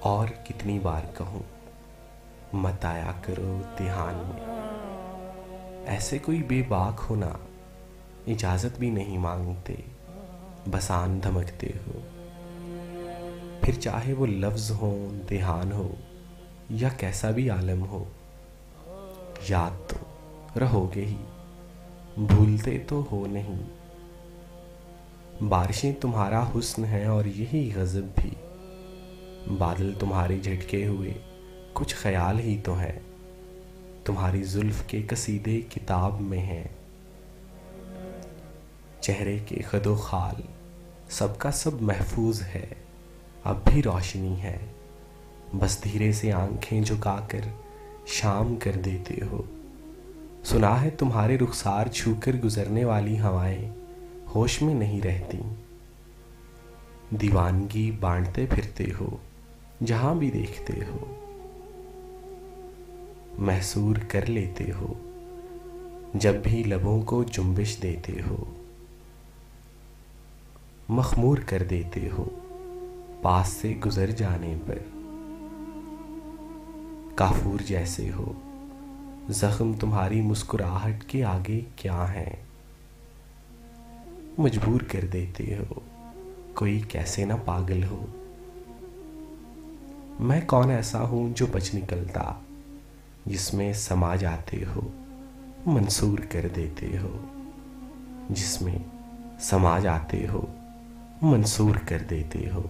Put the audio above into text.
اور کتنی بار کہوں، مت آیا کرو دھیان میں۔ ایسے کوئی بے باک ہونا اجازت بھی نہیں مانگتے، بسان دھمکتے ہو۔ پھر چاہے وہ لفظ ہو، دھیان ہو، یا کیسا بھی عالم ہو، یاد تو رہو گے ہی۔ بھولتے تو ہو نہیں۔ بارشیں تمہارا حسن ہے اور یہی غضب بھی۔ بادل تمہارے جھٹکے ہوئے، کچھ خیال ہی تو ہے۔ تمہاری زلف کے قصیدے کتاب میں ہیں۔ چہرے کے خد و خال، سب کا سب محفوظ ہے۔ اب بھی روشنی ہے۔ بس دھیرے سے آنکھیں جھکا کر شام کر دیتے ہو۔ سنا ہے تمہارے رخسار چھو کر گزرنے والی ہوائیں ہوش میں نہیں رہتی۔ دیوانگی بانٹتے پھرتے ہو۔ جہاں بھی دیکھتے ہو محسور کر لیتے ہو، جب بھی لبوں کو جنبش دیتے ہو، مخمور کر دیتے ہو پاس سے گزر جانے پر۔ کافور جیسے ہو، زخم تمہاری مسکراہٹ کے آگے کیا ہیں؟ مجبور کر دیتے ہو، کوئی کیسے نہ پاگل ہو۔ میں کون ایسا ہوں جو بچ نکلتا؟ جس میں سما جاتے ہو، منصور کر دیتے ہو۔ جس میں سما جاتے ہو، منصور کر دیتے ہو۔